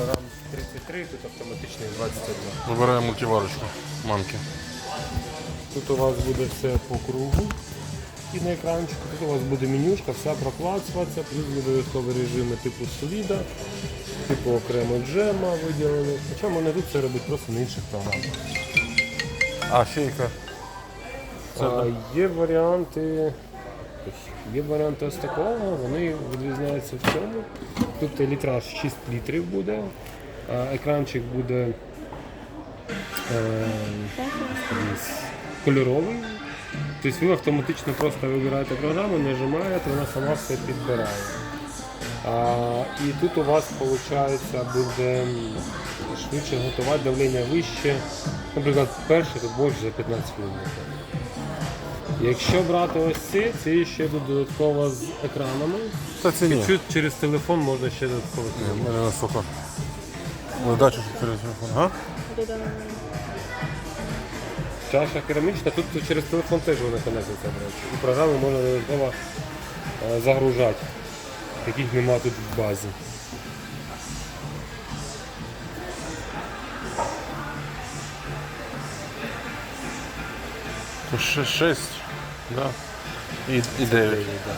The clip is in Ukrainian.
програм 33, тут автоматичний 21. Вибираємо мультиварочку мамки. Тут у вас буде все по кругу і на екранчику. Тут у вас буде менюшка, вся проклацуватися, плюс додаткові режими типу соліда, типу окремо джема виділені. Хоча вони тут це робить просто на інших програмах. А шейка. А, є варіанти. Є варіанти ось такого, вони відрізняються в цьому. Тут літраж 6 літрів буде, екранчик буде е, кольоровий. Тобто ви автоматично просто вибираєте програму, нажимаєте, вона сама все підбирає. А, і тут у вас виходить буде швидше готувати давлення вище. Наприклад, перший тут більше за 15 хвилин. Якщо брати ось ці, ці ще йдуть додатково з екранами. Та це ні. Чуть через телефон можна ще додатково. У мене настільки. Ну, дачу через телефон. А? Чаша керамічна, тут через телефон теж вона конектиться, до речі. І програми можна додатково е, загружати, яких нема тут в базі. Ще 6, да. І, і 9. Да.